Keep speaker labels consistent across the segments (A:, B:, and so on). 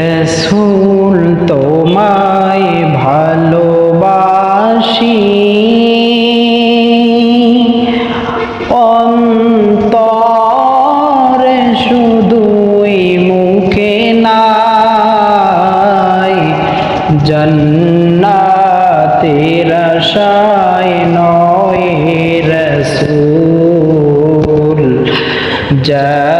A: রসুল তোমায় ভালোবাসি। অন্তরে শুধুই মুখে নাই জন্নাতের আশায় নয় রসুল। জাহান্নাম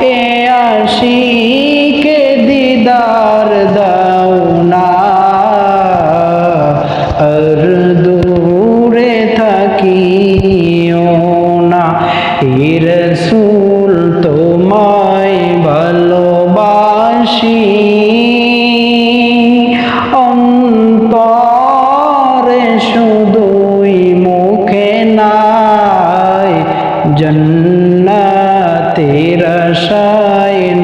A: এ আশিকে দিদার দাও না। আর দূরে থাকিও না। হে রসুল তোমায় ভালোবাসি। অন্তরে জন্নাতের আশায়